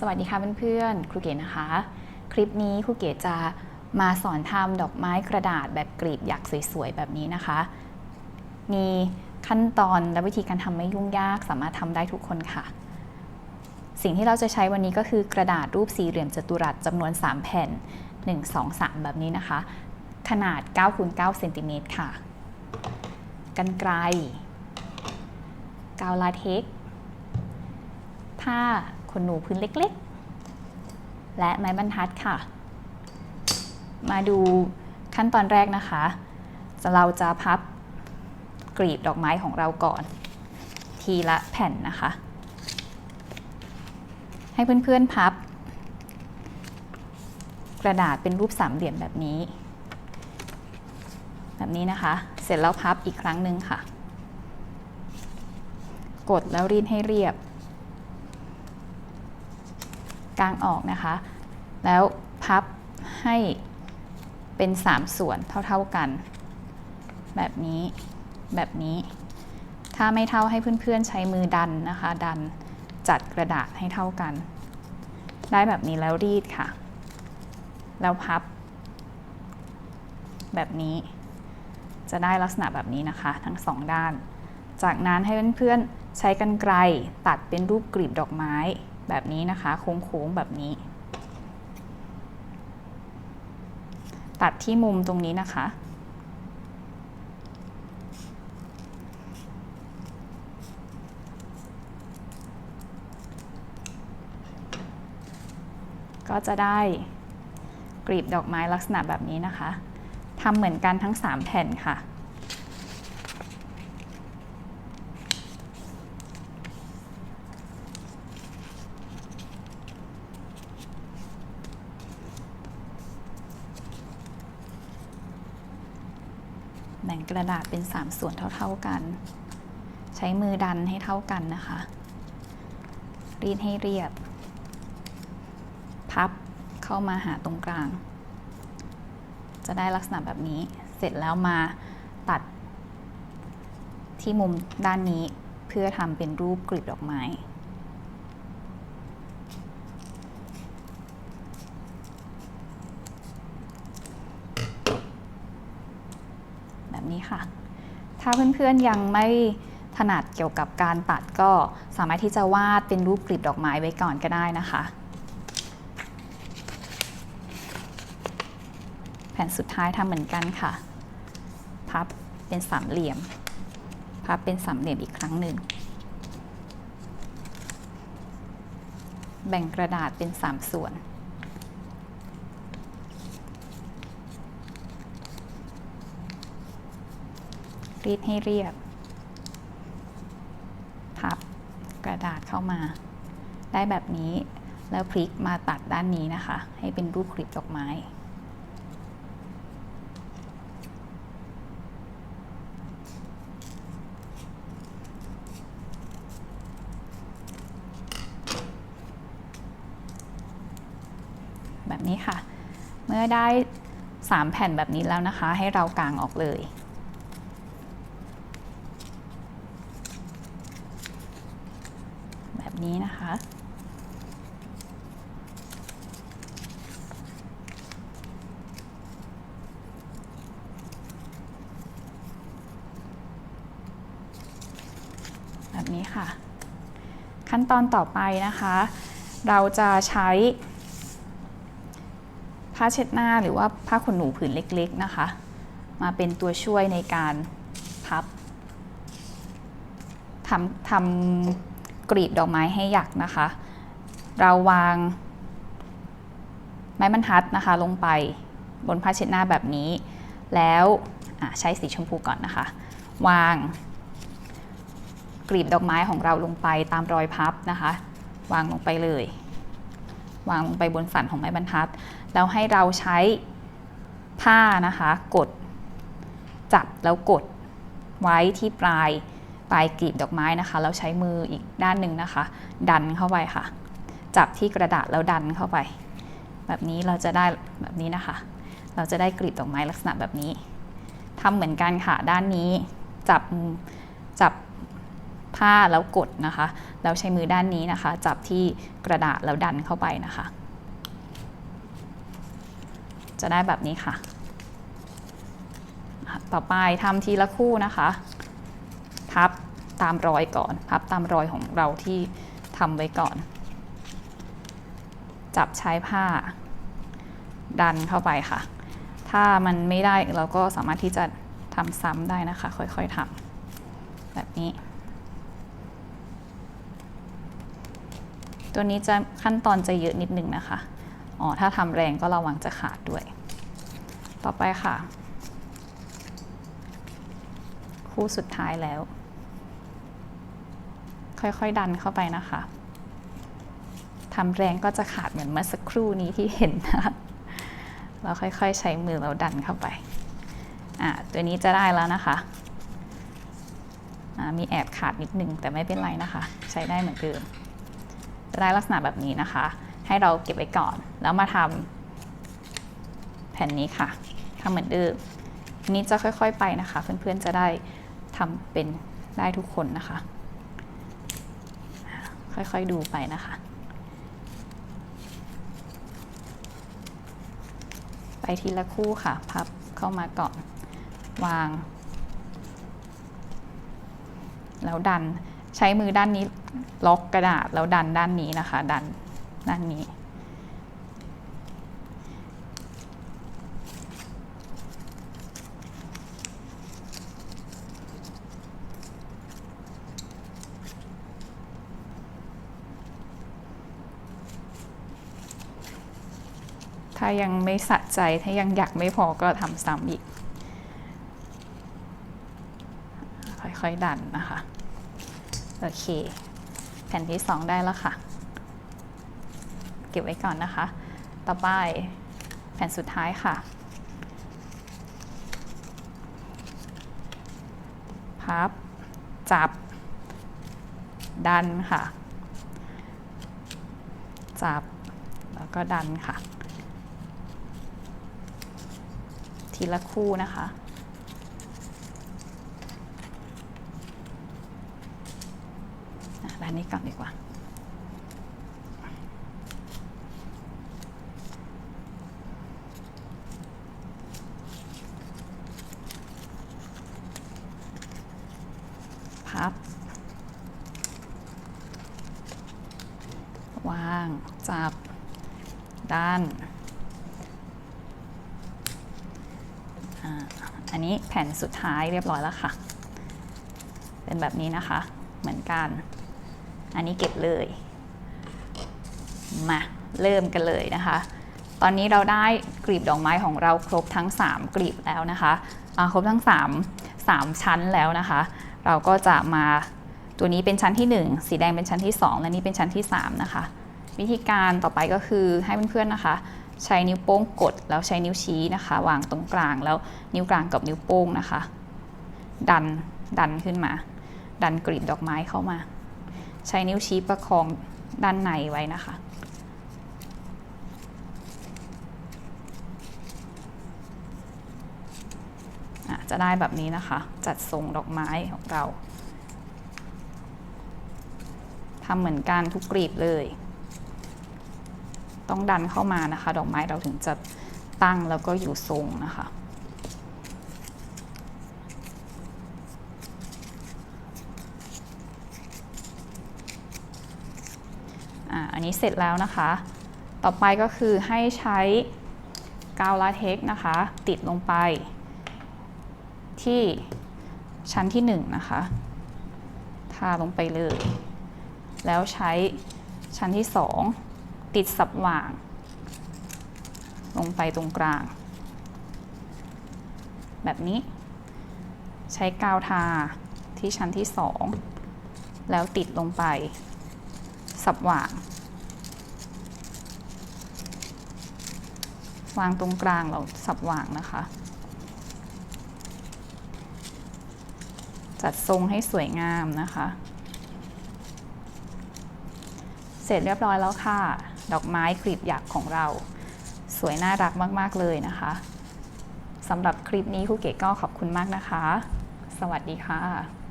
สวัสดีค่ะเพื่อนๆ ครูเก๋นะคะ คลิปนี้ครูเก๋จะมาสอนทำดอกไม้กระดาษแบบกรีบหยักสวยๆ แบบนี้นะคะ มีขั้นตอนและวิธีการทำไม่ยุ่งยากสามารถทำได้ทุกคนค่ะ สิ่งที่เราจะใช้วันนี้ก็คือกระดาษรูปสี่เหลี่ยมจัตุรัสจำนวน 3 แผ่น 1 2 3 แบบนี้นะคะ ขนาด9คูณ9เซนติเมตรค่ะ กันไกล กาวลาเท็กซ์ผ้า นหนูพื้นเล็กๆ และไม้บรรทัดค่ะ มาดูขั้นตอนแรกนะคะ เราจะพับกรีบดอกไม้ของเราก่อน ทีละแผ่นนะคะ ให้เพื่อนๆพับ กระดาษเป็นรูปสามเหลี่ยมแบบนี้ แบบนี้นะคะ เสร็จแล้วพับอีกครั้งหนึ่งค่ะ กดแล้วรีดให้เรียบ กลางออกนะคะ แล้วพับให้เป็น 3 ส่วนเท่าๆกัน แบบนี้แบบนี้ ถ้าไม่เท่าให้เพื่อนๆใช้มือดันนะคะ ดันจัดกระดาษให้เท่ากัน ได้แบบนี้แล้วรีดค่ะ แล้วพับ แบบนี้จะได้ลักษณะแบบนี้นะคะ ทั้งสองด้าน จากนั้นให้เพื่อนๆใช้กันไกลตัดเป็นรูปกลีบดอกไม้ แบบนี้นะคะโค้งๆแบบนี้ ตัดที่มุมตรงนี้นะคะ ก็จะได้กลีบดอกไม้ลักษณะแบบนี้นะคะทำเหมือนกันทั้ง 3 แผ่นค่ะ กระดาษเป็น 3 ส่วนเท่าๆกัน ใช้มือดันให้เท่ากันนะคะ รีดให้เรียบ พับเข้ามาหาตรงกลาง จะได้ลักษณะแบบนี้ เสร็จแล้วมาตัดที่มุมด้านนี้เพื่อทำเป็นรูปกลีบดอกไม้ แบบนี้ ค่ะ ถ้าเพื่อนๆยังไม่ถนัดเกี่ยวกับการตัดก็สามารถที่จะวาดเป็นรูปกลีบดอกไม้ไว้ก่อนก็ได้นะคะ แผ่นสุดท้ายทำเหมือนกันค่ะ พับเป็นสามเหลี่ยม พับเป็นสามเหลี่ยมอีกครั้งหนึ่ง แบ่งกระดาษเป็นสามส่วน รีดให้เรียบ พับกระดาษเข้ามา ได้แบบนี้แล้วพลิกมาตัดด้านนี้นะคะ ให้เป็นรูปคลิปดอกไม้ แบบนี้ค่ะ เมื่อได้ 3 แผ่นแบบนี้แล้วนะคะ ให้เรากางออกเลย แบบ นี้นะคะ แบบนี้ค่ะ ขั้นตอนต่อไปนะคะ เราจะใช้ผ้าเช็ดหน้าหรือว่าผ้าขนหนูผืนเล็กๆนะคะ มาเป็นตัวช่วยในการพับทำทำ กรีบดอกไม้ให้หยักนะคะ เราวางไม้บรรทัดนะคะลงไปบนผ้าเช็ดหน้าแบบนี้ แล้วใช้สีชมพูก่อนนะคะ วาง กรีบดอกไม้ของเราลงไปตามรอยพับนะคะ วางลงไปเลย วางลงไปบนสันของไม้บรรทัด แล้วให้เราใช้ผ้านะคะ กด จับแล้วกดไว้ที่ปลาย ปลายกลีบดอกไม้นะคะแล้วใช้มืออีกด้านหนึ่งนะคะ ดันเข้าไปค่ะ จับที่กระดาษแล้วดันเข้าไป แบบนี้เราจะได้แบบนี้นะคะ เราจะได้กลีบดอกไม้ลักษณะแบบนี้ทำเหมือนกันค่ะด้านนี้จับจับผ้าแล้วกดนะคะแล้วใช้มือด้านนี้นะคะ จับที่กระดาษแล้วดันเข้าไปนะคะ จะได้แบบนี้ค่ะ ต่อไปทำทีละคู่นะคะ พับตามรอยก่อน พับตามรอยของเราที่ทำไว้ก่อน จับใช้ผ้า ดันเข้าไปค่ะ ถ้ามันไม่ได้เราก็สามารถที่จะทำซ้ำได้นะคะ ค่อยๆทำแบบนี้ ตัวนี้จะขั้นตอนจะเยอะนิดนึงนะคะอ๋อถ้าทำแรงก็ระวังจะขาดด้วย ต่อไปค่ะ คู่สุดท้ายแล้ว ค่อยๆ ดันเข้าไปนะคะทำแรงก็จะขาดเหมือนเมื่อสักครู่นี้ที่เห็นนะคะเราค่อยๆ ใช้มือเราดันเข้าไปอ่าตัวนี้จะได้แล้วนะคะมีแอบขาดนิดนึงแต่ไม่เป็นไรนะคะ ใช้ได้เหมือนเดิมจะได้ลักษณะแบบนี้นะคะ ให้เราเก็บไว้ก่อน แล้วมาทำแผ่นนี้ค่ะทำเหมือนเดิมอันนี้จะค่อยๆไปนะคะ เพื่อนๆจะได้ทำเป็นได้ทุกคนนะคะ ค่อยๆดูไปนะคะ ไปทีละคู่ค่ะ พับเข้ามาก่อน วาง แล้วดัน ใช้มือด้านนี้ล็อกกระดาษแล้วดันด้านนี้นะคะ ดันด้านนี้ ถ้ายังไม่สะใจถ้ายังอยากไม่พอก็ทำซ้ำอีก ค่อยๆดันนะคะ โอเค แผ่นที่ 2 ได้แล้วค่ะ เก็บไว้ก่อนนะคะ ต่อไปแผ่นสุดท้ายค่ะ พับ จับ ดันค่ะ จับ แล้วก็ดันค่ะ ทีละคู่นะคะอะด้านนี้ก่อนดีกว่า พับ วาง จับ ด้าน อันนี้แผ่นสุดท้ายเรียบร้อยแล้วค่ะ เป็นแบบนี้นะคะ เหมือนกัน อันนี้เก็บเลย มาเริ่มกันเลยนะคะ ตอนนี้เราได้กลีบดอกไม้ของเราครบทั้ง 3 กลีบแล้วนะคะครบทั้ง 3 3 ชั้นแล้วนะคะ เราก็จะมาตัวนี้เป็นชั้นที่ 1 สีแดงเป็นชั้นที่ 2 และนี่เป็นชั้นที่ 3 นะคะ วิธีการต่อไปก็คือให้เพื่อนๆนะคะ ใช้นิ้วโป้งกดแล้วใช้นิ้วชี้นะคะ วางตรงกลางแล้วนิ้วกลางกับนิ้วโป้งนะคะ ดันดันขึ้นมา ดันกลีบดอกไม้เข้ามา ใช้นิ้วชี้ประคองด้านในไว้นะคะ จะได้แบบนี้นะคะ จัดทรงดอกไม้ของเราทำเหมือนกันทุกกลีบเลย ต้องดันเข้ามานะคะ ดอกไม้เราถึงจะตั้งแล้วก็อยู่ทรงนะคะอันนี้เสร็จแล้วนะคะ ต่อไปก็คือให้ใช้กาวลาเท็กซ์นะคะ ติดลงไป ที่ชั้นที่1นนะคะทาลงไปเลย แล้วใช้ชั้นที่ 2 ติดสับหว่าง ลงไปตรงกลาง แบบนี้ ใช้กาวทาที่ชั้นที่2แล้วติดลงไป สับหว่าง วางตรงกลางเราสับหว่างนะคะ จัดทรงให้สวยงามนะคะ เสร็จเรียบร้อยแล้วค่ะ ดอกไม้กลีบหยักของเรา สวยน่ารักมาก ๆ เลยนะคะสำหรับคลิปนี้ครูเก๋ก็ขอบคุณมากนะคะ สวัสดีค่ะ